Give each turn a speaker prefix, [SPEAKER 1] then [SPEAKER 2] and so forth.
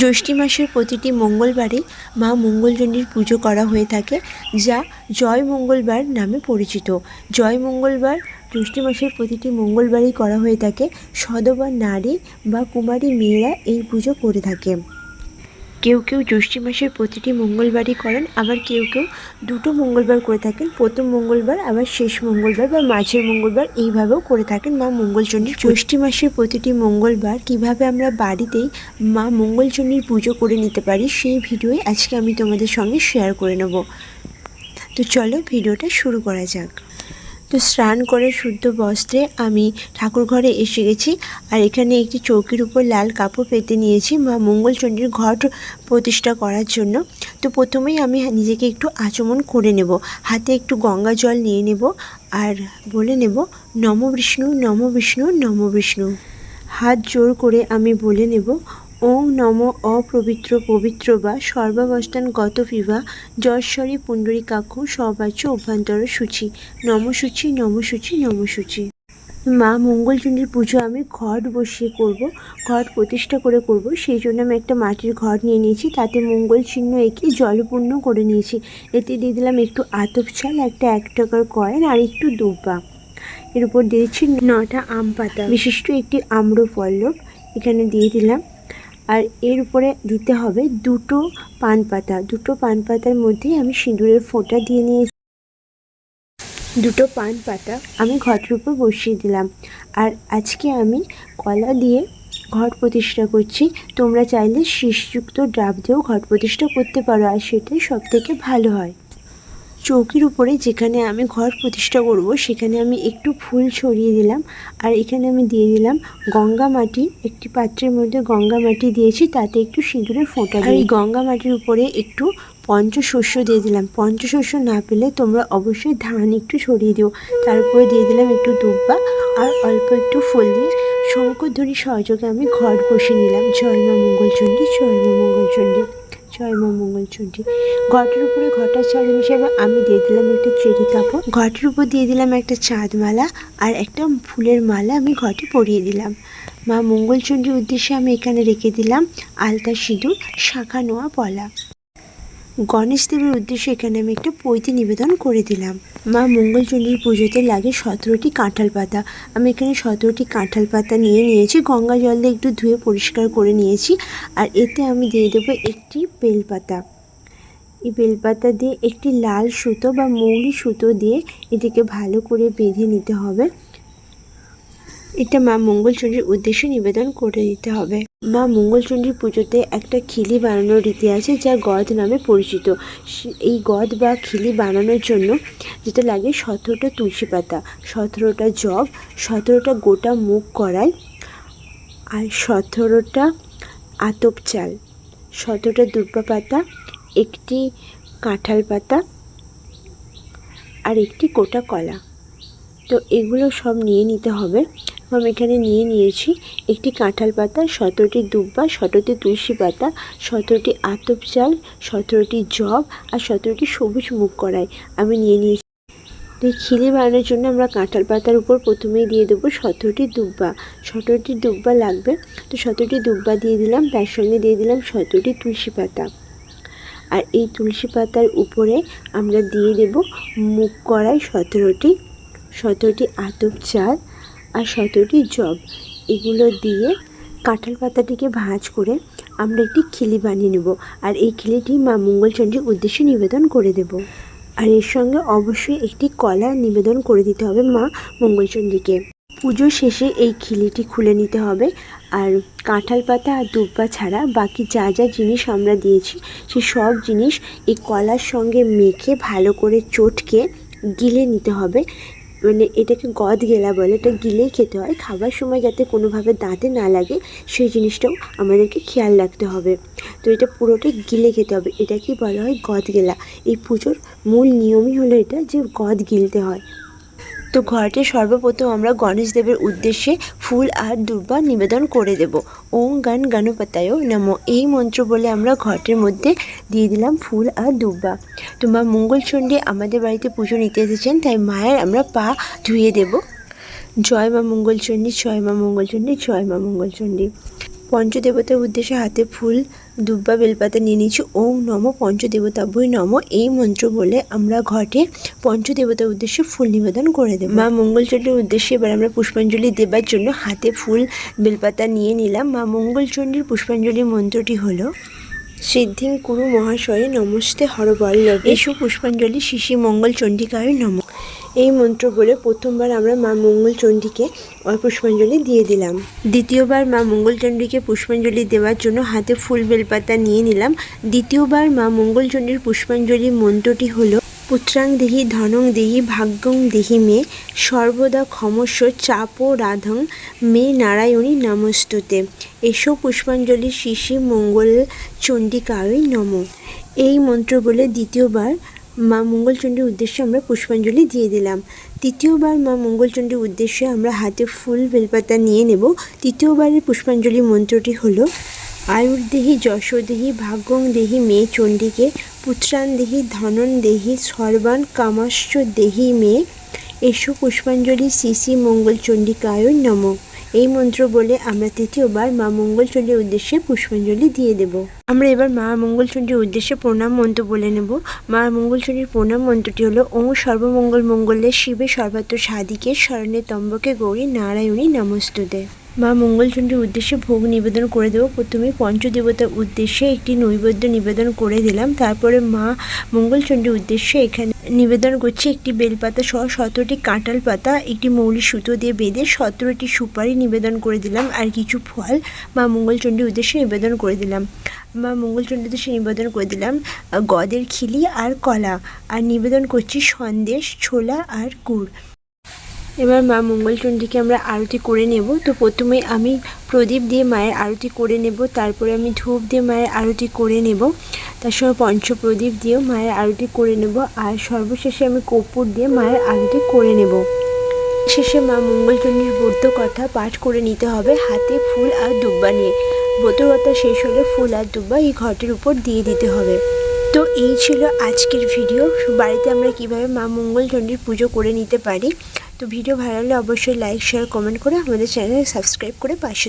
[SPEAKER 1] জ্যৈষ্ঠী মাসের প্রতিটি মঙ্গলবারে মা মঙ্গলজনীর পুজো করা হয়ে থাকে, যা জয় মঙ্গলবার নামে পরিচিত। জয় মঙ্গলবার, জ্যৈষ্ঠী মাসের প্রতিটি মঙ্গলবারই করা হয়ে থাকে সধবা নারী বা কুমারী মেয়েরা এই পুজো করে থাকে। কেউ কেউ জ্যৈষ্ঠী মাসের প্রতিটি মঙ্গলবারই করেন, আবার কেউ কেউ দুটো মঙ্গলবার করে থাকেন, প্রথম মঙ্গলবার, আবার শেষ মঙ্গলবার বা মাঝের মঙ্গলবার এইভাবেও করে থাকেন মা মঙ্গলচণ্ডীর জ্যৈষ্ঠী মাসের প্রতিটি মঙ্গলবার কীভাবে আমরা বাড়িতেই মা মঙ্গলচণ্ডীর পুজো করে নিতে পারি সেই ভিডিওই আজকে আমি তোমাদের সঙ্গে শেয়ার করে নেব। তো চলো ভিডিওটা শুরু করা যাক। তো স্নান করে শুদ্ধ বস্ত্রে আমি ঠাকুর ঘরে এসে গেছি। আর এখানে একটি চৌকির উপর লাল কাপড় পেতে নিয়েছি মা মঙ্গলচণ্ডীর ঘট প্রতিষ্ঠা করার জন্য। তো প্রথমেই আমি নিজেকে একটু আচমন করে নেব, হাতে একটু গঙ্গা জল নিয়ে নেব আর বলে নেব, নম বিষ্ণু নম বিষ্ণু নম বিষ্ণু। হাত জোর করে আমি বলে নেব ওং নম অপবিত্র পবিত্র বা সর্বাবস্থান গত ফিভা যশ্বরী পুণ্ডরীকাক্ষ সবাচ্য অভ্যন্তর সূচি। নমসূচি নমসূচি নমসূচি। মা মঙ্গলচণ্ডীর পুজো আমি ঘট বসিয়ে করব, ঘট প্রতিষ্ঠা করে করব। সেই জন্য আমি একটা মাটির ঘট নিয়ে নিয়েছি, তাতে মঙ্গল চিহ্ন এঁকে জলপূর্ণ করে নিয়েছি। এতে দিয়ে দিলাম একটু আতপ চাল, একটা এক টাকার কয়েন আর একটু দুব্বা। এর উপর দিয়েছি নটা আম পাতা। বিশিষ্ট একটি আম্রপল্লব। এখানে দিয়ে দিলাম আর এর উপরে দিতে হবে দুটো পান পাতা। দুটো পান পাতার মধ্যেই আমি সিঁদুরের ফোঁটা দিয়ে নিয়েছি। দুটো পান পাতা আমি ঘটের উপর বসিয়ে দিলাম। আর আজকে আমি কলা দিয়ে ঘট প্রতিষ্ঠা করছি। তোমরা চাইলে শীষযুক্ত ডাব দিয়েও ঘট প্রতিষ্ঠা করতে পারো, আর সেটাই সব থেকে ভালো হয়। চৌকির উপরে যেখানে আমি ঘর প্রতিষ্ঠা করব সেখানে আমি একটু ফুল ছড়িয়ে দিলাম আর এখানে আমি দিয়ে দিলাম গঙ্গা মাটি। একটি পাত্রের মধ্যে গঙ্গা মাটি দিয়েছি তাতে একটু সিঁদুরের ফোঁটা আর এই গঙ্গা মাটির উপরে একটু পঞ্চশস্য দিয়ে দিলাম। পঞ্চশস্য না পেলে তোমরা অবশ্যই ধান একটু ছড়িয়ে দিও। তারপরে দিয়ে দিলাম একটু দুব্বা আর অল্প একটু ফুল দিয়ে শঙ্করধ্বনি সহযোগে আমি ঘর বসে নিলাম। জয় মা মঙ্গলচণ্ডী জয় মা মঙ্গলচণ্ডী। জয় মা মঙ্গলচণ্ডী ঘটের উপরে ঘরটার ছাদ হিসাবে আমি দিয়ে দিলাম একটা চেরি কাপড়। ঘটের উপর দিয়ে দিলাম একটা চাঁদ মালা আর একটা ফুলের মালা আমি ঘরটি পরিয়ে দিলাম। মা মঙ্গলচণ্ডীর উদ্দেশ্যে আমি এখানে রেখে দিলাম আলতা সিঁদুর, শাখা নোয়া, পলা। গণেশ দেবের উদ্দেশ্যে এখানে আমি একটা পৈতি নিবেদন করে দিলাম। মা মঙ্গলচণ্ডীর পুজোতে লাগে সতেরোটি কাঁঠাল পাতা। আমি এখানে সতেরোটি কাঁঠাল পাতা নিয়ে নিয়েছি, গঙ্গা জল দিয়ে একটু ধুয়ে পরিষ্কার করে নিয়েছি, আর এতে আমি দিয়ে দেবো একটি বেলপাতা। এই বেলপাতা দিয়ে একটি লাল সুতো বা মৌলি সুতো দিয়ে এটিকে ভালো করে বেঁধে নিতে হবে। এটা মা মঙ্গলচণ্ডীর উদ্দেশ্যে নিবেদন করে দিতে হবে। মা মঙ্গলচণ্ডীর পুজোতে একটা খিলি বানানোর রীতি আছে যা গদ নামে পরিচিত। এই গদ বা খিলি বানানোর জন্য যেটা লাগে সতেরোটা তুলসী পাতা, সতেরোটা জব, সতেরোটা গোটা মুখ কড়াই আর সতেরোটা আতপ চাল, সতেরোটা দুর্বা পাতা, একটি কাঁঠাল পাতা, আর একটি গোটা কলা। তো এগুলো সব নিয়ে নিতে হবে। আমি এখানে নিয়ে নিয়েছি একটি কাঁঠাল পাতা, সতেরোটি দুব্বা, সতেরোটি তুলসী পাতা, সতেরোটি আতপ চাল, সতেরোটি জব আর সতেরোটি সবুজ মুখ কড়াই। আমি নিয়ে নিয়েছি। তো খিলি বানানোর জন্য আমরা কাঁঠাল পাতার উপর প্রথমেই দিয়ে দেবো সতেরোটি দুব্বা। সতেরোটি দুব্বা লাগবে। তো সতেরোটি দুব্বা দিয়ে দিলাম। তার সঙ্গে দিয়ে দিলাম সতেরোটি তুলসী পাতা। আর এই তুলসী পাতার উপরে আমরা দিয়ে দেব মুখ কড়াই, সতেরোটি সতেরোটি আতপ চাল আর সতেরোটি জব। এগুলো দিয়ে কাঁঠাল পাতাটিকে ভাঁজ করে আমরা একটি খিলি বানিয়ে নেব আর এই খিলিটি মা মঙ্গলচণ্ডীর উদ্দেশ্যে নিবেদন করে দেব। আর এর সঙ্গে অবশ্যই একটি কলা নিবেদন করে দিতে হবে মা মঙ্গলচণ্ডীকে পুজো শেষে এই খিলিটি খুলে নিতে হবে আর কাঁঠাল পাতা আর দুব্বা ছাড়া বাকি যা যা জিনিস আমরা দিয়েছি, সে সব জিনিস এই কলার সঙ্গে মেখে ভালো করে চটকে গিলে নিতে হবে। মানে এটাকে গদ গেলা বলে, এটা গিলেই খেতে হয়। খাবার সময় যাতে কোনোভাবে দাঁতে না লাগে, সেই জিনিসটাও আমাদেরকে খেয়াল রাখতে হবে। তো এটা পুরোটাই গিলে খেতে হবে। এটাকেই বলা হয় গদ গেলা। এই পুজোর মূল নিয়মই হলো এটা যে গদ গিলতে হয়। তো ঘটে সর্বপ্রথম আমরা গণেশ দেবের উদ্দেশ্যে ফুল আর দুর্বা নিবেদন করে দেব। ওম গান গণপতায় নাম। এই মন্ত্র বলে আমরা ঘটের মধ্যে দিয়ে দিলাম ফুল আর দুর্বা। তো মা মঙ্গলচণ্ডী আমাদের বাড়িতে পুজো নিতে এসেছেন, তাই মায়ের আমরা পা ধুয়ে দেব। জয় মা মঙ্গলচণ্ডী জয় মা মঙ্গলচণ্ডী জয় মা মঙ্গলচণ্ডী পঞ্চদেবতার উদ্দেশ্যে হাতে ফুল দুব্বা বেলপাতা নিয়ে নিচ্ছি ওম নম পঞ্চদেবতাভ্যই নম, এই মন্ত্র বলে আমরা ঘটে পঞ্চদেবতার উদ্দেশ্যে ফুল নিবেদন করে দেব। মা মঙ্গলচণ্ডীর উদ্দেশ্যে এবার আমরা পুষ্পাঞ্জলি দেবার জন্য হাতে ফুল বেলপাতা নিয়ে নিলাম। মা মঙ্গলচণ্ডীর পুষ্পাঞ্জলি মন্ত্রটি হলো, সিদ্ধিং কুরু মহাশয়ে নমস্তে হরবল্লভ। এসু পুষ্পাঞ্জলি শিশি মঙ্গল চণ্ডিকায় নম। এই মন্ত্র বলে প্রথমবার আমরা মা মঙ্গল চণ্ডীকে পুষ্পাঞ্জলি দিয়ে দিলাম। দ্বিতীয়বার মা মঙ্গলচণ্ডীকে পুষ্পাঞ্জলি দেওয়ার জন্য হাতে ফুল বেলপাতা নিয়ে নিলাম। দ্বিতীয়বার মা মঙ্গলচণ্ডীর পুষ্পাঞ্জলি মন্ত্রটি হলো, পুত্রাং দেহি ধনং দেহি ভাগ্যং দেহি মে, সর্বদা ক্ষমস্ব চাপ রাধং মে নারায়ণী নমস্তুতে। এসো পুষ্পাঞ্জলি শিশি মঙ্গল চণ্ডিকায় নম। এই মন্ত্র বলে দ্বিতীয়বার মা মঙ্গলচণ্ডীর উদ্দেশ্যে আমরা পুষ্পাঞ্জলি দিয়ে দিলাম। তৃতীয়বার মা মঙ্গলচণ্ডীর উদ্দেশ্যে আমরা হাতে ফুল বেলপাতা নিয়ে নেব। তৃতীয়বারের পুষ্পাঞ্জলি মন্ত্রটি হলো, আয়ুর্দেহি, যশোদেহি ভাগ্যং দেহি মে চণ্ডীকে পুত্রান দেহি ধনন দেহি সর্বান কামাশ্চ দেহি মে এসো পুষ্পাঞ্জলি শ্রী মঙ্গল চণ্ডিকায় এই মন্ত্র বলে আমরা তৃতীয়বার মা মঙ্গলচণ্ডীর উদ্দেশ্যে পুষ্পাঞ্জলি দিয়ে দেব। আমরা এবার মা মঙ্গলচণ্ডীর উদ্দেশ্যে প্রণাম মন্ত্র বলে নেব। মা মঙ্গলচণ্ডীর প্রণাম মন্ত্রটি হলো, ও সর্বমঙ্গল মঙ্গলে শিবে সর্বাত্ম সাদিকে স্মরণে তম্বকে গৌরী নারায়ণী নমস্তুতে। মা মঙ্গলচণ্ডীর উদ্দেশ্যে ভোগ নিবেদন করে দেবো। প্রথমে পঞ্চদেবতার উদ্দেশ্যে একটি নৈবেদ্য নিবেদন করে দিলাম। তারপরে মা মঙ্গলচণ্ডীর উদ্দেশ্যে এখানে নিবেদন করছি একটি বেলপাতা সহ সতেরোটি কাঁঠাল পাতা, একটি মৌলি সুতো দিয়ে বেঁধে সতেরোটি সুপারি নিবেদন করে দিলাম আর কিছু ফল মা মঙ্গলচণ্ডীর উদ্দেশ্যে নিবেদন করে দিলাম। মা মঙ্গলচণ্ডীর উদ্দেশ্যে নিবেদন করে দিলাম গদের খিলি আর কলা। আর নিবেদন করছি সন্দেশ, ছোলা আর গুড়। এবার মা মঙ্গলচণ্ডীকে আমরা আরতি করে নেব। তো প্রথমে আমি প্রদীপ দিয়ে মায়ের আরতি করে নেব, তারপরে আমি ধূপ দিয়ে মায়ের আরতি করে নেব। তার সঙ্গে পঞ্চপ্রদীপ দিয়েও মায়ের আরতি করে নেব আর সর্বশেষে আমি কর্পূর দিয়ে মায়ের আরতি করে নেব। শেষে মা মঙ্গলচণ্ডীর ব্রত কথা পাঠ করে নিতে হবে, হাতে ফুল আর দুব্বা নিয়ে। ব্রত কথা শেষ হলে ফুল আর দুব্বা এই ঘটের উপর দিয়ে দিতে হবে। তো এই ছিল আজকের ভিডিও। বাড়িতে আমরা কীভাবে মা মঙ্গলচণ্ডীর পুজো করে নিতে পারি? তো ভিডিও ভালো লাগলে অবশ্যই লাইক শেয়ার কমেন্ট করে আমাদের চ্যানেল সাবস্ক্রাইব করে পাশে